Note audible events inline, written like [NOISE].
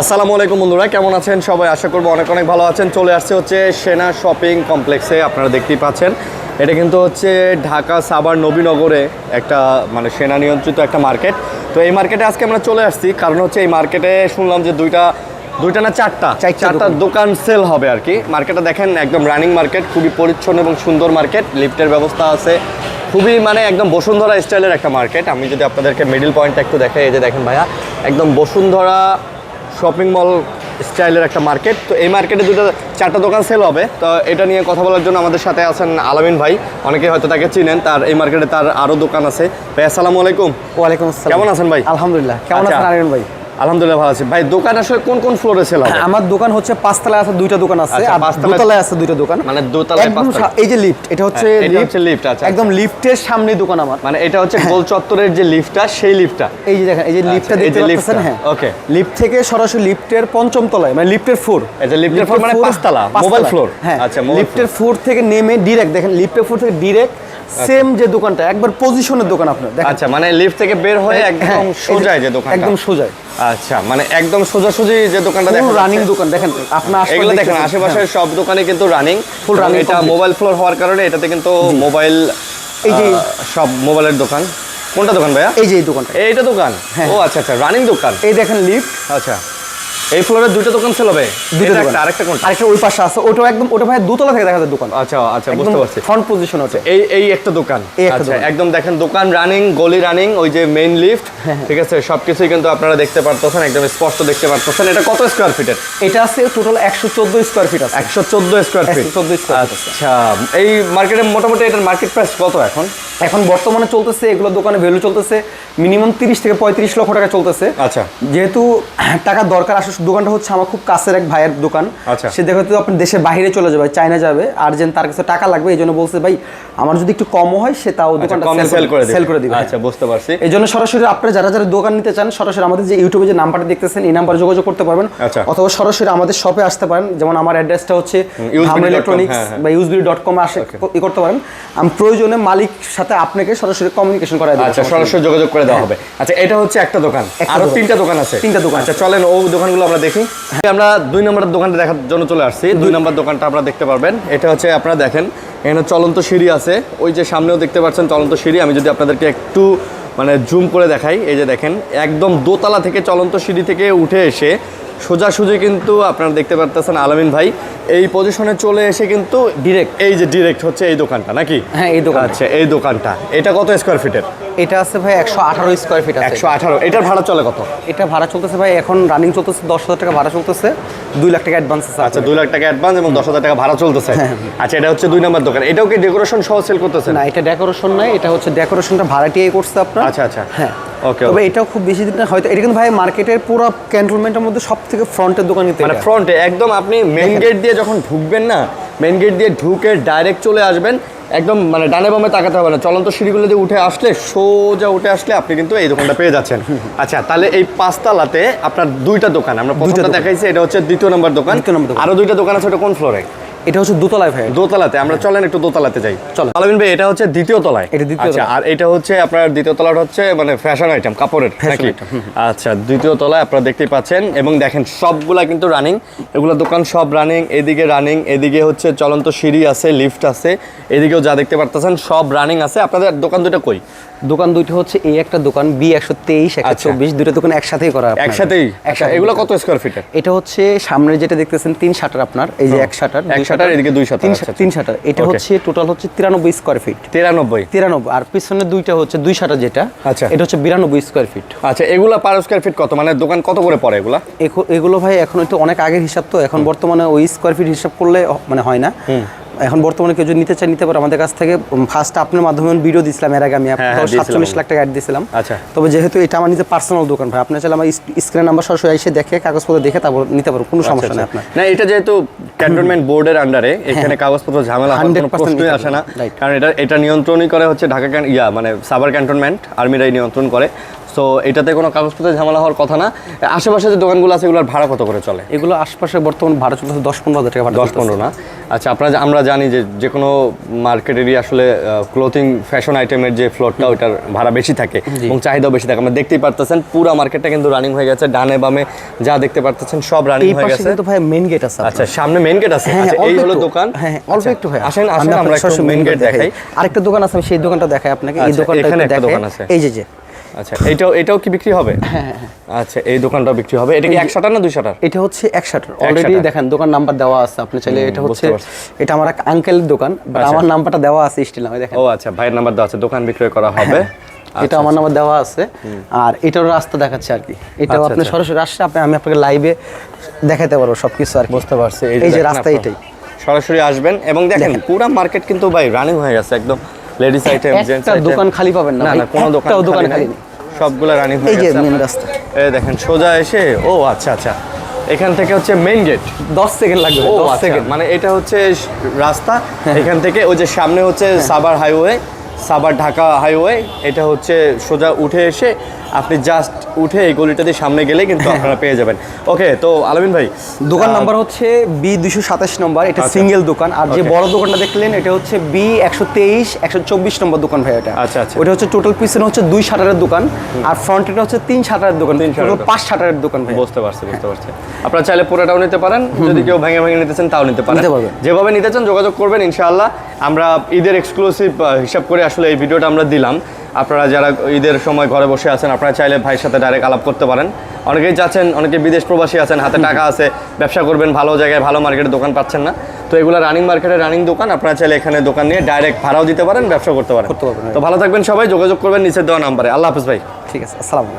আসসালামু আলাইকুম বন্ধুরা কেমন আছেন সবাই? আশা করব অনেক অনেক ভালো আছেন। চলে আসছে হচ্ছে সেনা শপিং কমপ্লেক্সে আপনারা দেখতেই পাচ্ছেন। এটা কিন্তু হচ্ছে ঢাকা সাবার নবীনগরে একটা মানে সেনা নিয়ন্ত্রিত একটা মার্কেট। তো এই মার্কেটে আজকে আমরা চলে আসছি। কারণ হচ্ছে এই মার্কেটে শুনলাম যে দুইটা দুইটা না চারটা চারটা দোকান। সেল হবে আর কি। মার্কেটটা দেখেন একদম রানিং মার্কেট খুবই পরিচ্ছন্ন এবং সুন্দর মার্কেট। লিফটের ব্যবস্থা আছে। খুবই মানে একদম বসুন্ধরা স্টাইলের একটা মার্কেট। আমি যদি আপনাদেরকে মিডিল পয়েন্টটা একটু দেখাই এই যে দেখেন ভাইয়া একদম বসুন্ধরা শপিং মল স্টাইলের একটা মার্কেট। তো এই মার্কেটে দুটো চারটা দোকান সেল হবে। তো এটা নিয়ে কথা বলার জন্য আমাদের সাথে আছেন আলামিন ভাই। অনেকে হয়তো তাকে চিনেন তার এই মার্কেটে তার আরও দোকান আছে। ভাই আসসালামু আলাইকুম। ওয়ালাইকুম আসসালাম। কেমন আছেন ভাই? আলহামদুলিল্লাহ। কেমন আচ্ছা। আছেন আলামিন ভাই? আলহামদুলিল্লাহ ভালো আছি। ভাই দোকান আসলে কোন কোন ফ্লোরে সেল হবে? আমার দোকান হচ্ছে পাঁচতলায় আছে দুইটা দোকান আছে আচ্ছা, আর দোতলায় আছে দুইটা দোকান। মানে দোতলায় পাঁচতলা। এই যে লিফট এটা হচ্ছে হ্যাঁ, এটা lift, হচ্ছে lift, আচ্ছা, একদম লিফটের সামনে দোকান আমার। মানে এটা হচ্ছে গোল চত্বরের যে লিফটটা সেই লিফটটা এই যে দেখেন এই যে লিফটটা দেখতে পাচ্ছেন হ্যাঁ। Okay. লিফট থেকে সরাসরি লিফটের পঞ্চম তলায় মানে লিফটের ফ্লোর যে লিফটের floor মানে পাঁচতলা, mobile floor। হ্যাঁ আচ্ছা, লিফটের ফ্লোর থেকে নেমে ডিরেক্ট দেখেন লিফটের ফ্লোর থেকে ডিরেক্ট সেম যে দোকানটা একবার পজিশনের দোকান আপনার দেখেন। আচ্ছা মানে লিফট থেকে বের হয়ে হ্যাঁ, একদম এই যে- সোজায় যে দোকানটা। একদম সোজায়। আচ্ছা মানে একদম সোজাসুজি যে দোকানটা ফুল দেখা রানিং দোকান দেখেন আপনার আশপাশে এগুলো দেখেন আশেপাশের হ্যাঁ। সব দোকানে কিন্তু রানিং Full running এটা মোবাইল ফ্লোর হওয়ার কারণে এটাতে কিন্তু মোবাইল এই যে- সব মোবাইলের দোকান। কোনটা দোকান ভাইয়া? এই যে এই দোকানটা। এইটা দোকান? হ্যাঁ। ও আচ্ছা আচ্ছা রানিং দোকান। এই দেখেন লিফট আচ্ছা। এই ফ্লোরে দুটো দোকান ছিল হবে দুটো দোকান একটা, আরেকটা কোনটা? আরেকটা ওই পাশে আছে। ওটা একদম ওটা ভাই দোতলা থেকে দেখা যায় দোকান। আচ্ছা আচ্ছা বুঝতে পারছি। ফ্রন্ট পজিশন আছে এই এই একটা দোকান। আচ্ছা একদম দেখেন দোকান রানিং গলি রানিং ওই যে মেইন লিফট হ্যাঁ, ঠিক আছে? সবকিছুই কিন্তু আপনারা দেখতে পারতেছেন একদম স্পষ্ট দেখতে পারতেছেন। এটা কত স্কোয়ার ফিটের এটা আছে টোটাল একশো চোদ্দ স্কোয়ার ফিট আছে। একশো চোদ্দ স্কোয়ার ফিট 114 square feet আছে। আচ্ছা এই মার্কেটে মোটামুটি এটার মার্কেট প্রাইস কত এখন? এখন বর্তমানে চলতেছে এগুলো দোকানে ভ্যালু চলতেছে মিনিমাম তিরিশ থেকে পঁয়ত্রিশ লক্ষ টাকা চলতেছে। আচ্ছা। যেহেতু টাকার দরকার আসলে দোকানটা হচ্ছে আমার খুব কাছের এক ভাইয়ের দোকান। আচ্ছা। সে দেখো আপনি দেশের বাইরে চলে যাবে চায়না যাবে আর যেন তার কাছে টাকা লাগবে এই জন্য বলছে ভাই আমার যদি একটু কম হয় সে তাও আচ্ছা দোকানটা সেল করে দিবে। সেল করে দিবে। হ্যাঁ। আচ্ছা বুঝতে পারছি। এই জন্য সরাসরি আপনারা যারা যারা দোকান নিতে চান সরাসরি আমাদের যে ইউটিউবে যে নাম্বারটা দেখতেছেন এই নাম্বারে যোগাযোগ করতে পারবেন। আচ্ছা। অথবা সরাসরি আমাদের শপে আসতে পারেন। যেমন আমার অ্যাড্রেসটা হচ্ছে ধামরা ইলেকট্রনিক্স হ্যাঁ, হ্যাঁ। বা ইউজবি ডট কম আসে ই করতে পারেন। আমি প্রয়োজনে মালিক সাথে আপনাকে সরাসরি কমিউনিকেশন করা আচ্ছা সরাসরি। যোগাযোগ করে দেওয়া হবে। আচ্ছা এটা হচ্ছে একটা দোকান। আরও তিনটা দোকান আছে। তিনটা দোকান আচ্ছা চলেন ও দোকানগুলো আমরা দেখি। আমরা দুই নম্বরের দোকানটা দেখার জন্য চলে আসছি। দুই নম্বর দোকানটা আপনারা দেখতে পারবেন। এটা হচ্ছে আপনারা দেখেন এখানে চলন্ত সিঁড়ি আছে। ওই যে সামনেও দেখতে পাচ্ছেন চলন্ত সিঁড়ি। আমি যদি আপনাদেরকে একটু মানে জুম করে দেখাই এই যে দেখেন একদম দোতলা থেকে চলন্ত সিঁড়ি থেকে উঠে এসে সোজাসুজি কিন্তু আপনারা দেখতে পারতেছেন আলামিন ভাই। এই পজিশনে চলে এসে কিন্তু ডিরেক্ট এই যে ডিরেক্ট হচ্ছে এই দোকানটা নাকি? হ্যাঁ এই দোকান আচ্ছা এই দোকানটা। এটা কত স্কোয়ার ফিটের এটা আছে ভাই একশো আঠারো স্কোয়ার ফিট আছে। একশো আঠারো। এটার ভাড়া চলে কত? এটা ভাড়া চলতেছে ভাই এখন রানিং চলতেছে দশ হাজার টাকা ভাড়া চলতেছে দুই লাখ টাকা অ্যাডভান্স আছে আচ্ছা দুই লাখ টাকা অ্যাডভান্স এবং দশ হাজার টাকা ভাড়া চলতেছে। আচ্ছা এটা হচ্ছে দুই নম্বর দোকান। এটাও কি ডেকোরেশন সহ সেল করতেছে না এটা ডেকোরেশন নাই এটা হচ্ছে ডেকোরেশনটা ভাড়াটিয়ে করছে আপনার। আচ্ছা আচ্ছা। হ্যাঁ। ওকে তবে এটাও খুম বেশি দিন হয়তো এটা কিন্তু ভাই মার্কেটের পুরো ক্যান্টনমেন্টের মধ্যে সব থেকে ফ্রন্টের দোকান কিন্তু মানে ফ্রন্টে একদম আপনি মেন গেট দিয়ে যখন ঢুকবেন না মেইন গেট দিয়ে ঢুকে ডাইরেক্ট চলে আসবেন একদম মানে ডানে বামে তাকাতে হবে না। চলন্ত সিঁড়িগুলো দিয়ে উঠে আসলে সোজা উঠে আসলে আপনি কিন্তু এই দোকানটা পেয়ে যাচ্ছেন। আচ্ছা তাহলে এই পাঁচতলাতে আপনার দুইটা দোকান আমরা প্রথমটা দেখাইছি এটা হচ্ছে দ্বিতীয় নম্বর দোকান। দ্বিতীয় নম্বর দোকান। আরও দুইটা দোকান আছে ওটা কোন ফ্লোরে এটা হচ্ছে দোতলায় ভাই দোতলাতে আমরা চলেন একটু দোতলাতে যাই। চলেন। আলামিন ভাই এটা হচ্ছে দ্বিতীয় তলায়। এটা দ্বিতীয় আচ্ছা আর এটা হচ্ছে আপনার দ্বিতীয় তলাটা হচ্ছে মানে ফ্যাশন আইটেম কাপড়ের নাকি? আচ্ছা দ্বিতীয় তলায় আপনারা দেখতেই পাচ্ছেন এবং দেখেন সবগুলা কিন্তু রানিং এগুলো দোকান সব রানিং এদিকে রানিং এদিকে হচ্ছে চলন্ত সিঁড়ি আছে লিফট আছে এদিকেও যা দেখতে পারতেছেন সব রানিং আছে। আপনাদের দোকান দুটো কই? দোকান দুইটা হচ্ছে এই একটা দোকান বি একশো তেইশ একশো আচ্ছা। চব্বিশ দুটো দোকান একসাথেই করা একসাথেই? আচ্ছা এগুলো কত স্কোয়ার ফিট এটা হচ্ছে সামনে যেটা দেখতেছেন তিন শাটার আপনার এই যে এক শাটার এক শাটার এদিকে দুই shutter, তিন আচ্ছা, তিন শাটার। এটা হচ্ছে টোটাল হচ্ছে তিরানব্বই স্কোয়ার ফিট তিরানব্বই? তিরানব্বই আর পিছনে দুইটা হচ্ছে দুই শাটার যেটা আচ্ছা। এটা হচ্ছে বিরানব্বই স্কোয়ার ফিট আচ্ছা এগুলা পার স্কোয়ার ফিট কত? মানে দোকান কত করে পড়ে এগুলা? এগুলো ভাই এখন একটু অনেক আগের হিসাব তো এখন বর্তমানে ওই স্কোয়ার ফিট হিসাব করলে মানে হয় না। এখন বর্তমানে কেউ যদি নিতে চায় নিতে পারে। আমাদের কাছ থেকে ফার্স্ট আপনার মাধ্যমে ভিডিও দিছিলাম এর আগে আমি হ্যাঁ, হ্যাঁ, দিয়েছিলাম সাতচল্লিশ লাখ টাকা অ্যাড দিয়েছিলাম। আচ্ছা। তবে যেহেতু এটা আমার নিজের পার্সোনাল দোকান ভাই আপনার চাইলে আমার স্ক্রিন নাম্বার সরাসরি এসে দেখে কাগজপত্র দেখে তারপর নিতে পারব কোনো সমস্যা নেই আপনার। না এটা যেহেতু ক্যান্টনমেন্ট বোর্ডের আন্ডারে এখানে কাগজপত্র ঝামেলা কোনো 100% প্রশ্নই আসে না। কারণ এটা এটা নিয়ন্ত্রণই করে হচ্ছে ঢাকা ইয়া মানে সাভার ক্যান্টনমেন্ট আর্মিরাই নিয়ন্ত্রণ করে। সো এটাতে কোনো কাগজপত্রের ঝামেলা হওয়ার কথা না। আশেপাশে যে দোকানগুলো আছে এগুলোর ভাড়া কত করে চলে? এগুলো আশপাশে বর্তমান ভাড়া চলতেছে দশ পনেরো হাজার টাকা দশ পনেরো না? আচ্ছা আপনারা আমরা জানি যে যে কোনো মার্কেটেরই আসলে ক্লোথিং ফ্যাশন আইটেমের যে ফ্লোরটা ওইটার ভাড়া বেশি থাকে এবং চাহিদাও বেশি থাকে। আমরা দেখতেই পারতেছেন পুরো মার্কেটটা কিন্তু রানিং হয়ে গেছে ডানে বামে যা দেখতে পারতেছেন সব রানিং হয়ে গেছে। কিন্তু ভাই মেন গেট আছে আচ্ছা সামনে মেন গেট আছে? হ্যাঁ, আচ্ছা অল্প এই হলো দোকান? হ্যাঁ হ্যাঁ, অল্প আচ্ছা, একটু ভাই আসেন আসেন আমরা একটু main গেট দেখাই। আরেকটা দোকান আছে আমি সেই দোকানটা দেখাই আপনাকে। এই আচ্ছা, দোকানটা এখানে একটা দেখাই। দোকান আছে। এই যে যে। আচ্ছা এইটাও এটাও কি বিক্রি হবে? হ্যাঁ, আচ্ছা এই বিক্রি হবে। এটা কি এক শাটার না দুই শাটার এটা হচ্ছে এক শাটার অলরেডি দেখেন দোকান নাম্বার দেওয়া আছে। আপনি চাইলে এটা হচ্ছে এটা আমার এক আঙ্কেলের দোকান বাট আচ্ছা। আমার নাম্বারটা দেওয়া আছে স্টিল নামে দেখেন। ও আচ্ছা ভাইয়ের নাম্বার দেওয়া আছে দোকান বিক্রয় করা হবে। হ্যাঁ, এটা আমার নাম্বার দেওয়া আছে। আর এটার রাস্তা দেখাচ্ছে আর কি। এটাও আচ্ছা, আপনি আচ্ছা। সরাসরি আপনি আমি আপনাকে লাইভে দেখাতে পারব সবকিছু আর বুঝতে পারছি এই যে রাস্তা এটাই। সরাসরি আসবেন এবং দেখেন পুরো মার্কেট কিন্তু ভাই রানিং হয়ে গেছে একদম লেডিস আইটেম জেন্টস দোকান খালি পাবেন না না কোনো দোকান দোকান খালি নেই। সবগুলো রানিং এই যে মেন রাস্তা। এই দেখেন সোজা এসে ও আচ্ছা আচ্ছা। এখান থেকে হচ্ছে মেইন গেট দশ সেকেন্ড লাগবে। ও দশ আচ্ছা। সেকেন্ড মানে এটা হচ্ছে রাস্তা। এখান থেকে ওই যে সামনে হচ্ছে সাবার হাইওয়ে সাবার ঢাকা হাইওয়ে এটা হচ্ছে সোজা উঠে এসে আপনি জাস্ট উঠে এই গলিটা দিয়ে সামনে গেলে কিন্তু আপনারা [LAUGHS] পেয়ে যাবেন। ওকে তো আলামিন ভাই দোকান নাম্বার হচ্ছে বি দুশো সাতাশ নম্বর এটা আচ্ছা। সিঙ্গেল দোকান। আর যে বড় দোকানটা দেখলেন এটা হচ্ছে বি একশো তেইশ একশো চব্বিশ নম্বর দোকান ভাই এটা। আচ্ছা, আচ্ছা। ওটা হচ্ছে টোটাল পিছনে হচ্ছে দুই শাটারের দোকান। আর ফ্রন্ট ফ্রন্টেটা হচ্ছে তিন শাটারের দোকান। পাঁচ শাটারের দোকান ভাই। বুঝতে পারছি বুঝতে পারছি। আপনারা চাইলে পুরোটাও নিতে পারেন। যদি কেউ ভেঙে ভেঙে নিতে চান তাও নিতে পারেন। যেভাবে নিতে চান যোগাযোগ করবেন ইনশাআল্লাহ। আমরা ঈদের এক্সক্লুসিভ হিসাব করে আসলে এই ভিডিওটা আমরা দিলাম। আপনারা যারা ঈদের সময় ঘরে বসে আছেন আপনারা চাইলে ভাইয়ের সাথে ডাইরেক্ট আলাপ করতে পারেন। অনেকেই যাচ্ছেন অনেকে বিদেশ প্রবাসী আছেন হাতে টাকা আছে ব্যবসা করবেন ভালো জায়গায় ভালো মার্কেটে দোকান পাচ্ছেন না। তো এগুলো রানিং মার্কেটে রানিং দোকান আপনারা চাইলে এখানে দোকান নিয়ে ডাইরেক্ট ভাড়াও দিতে পারেন ব্যবসা করতে পারেন। তো ভালো থাকবেন সবাই যোগাযোগ করবেন নিচের দেওয়া নাম্বারে। আল্লাহ হাফিজ ভাই। ঠিক আছে আসসালামু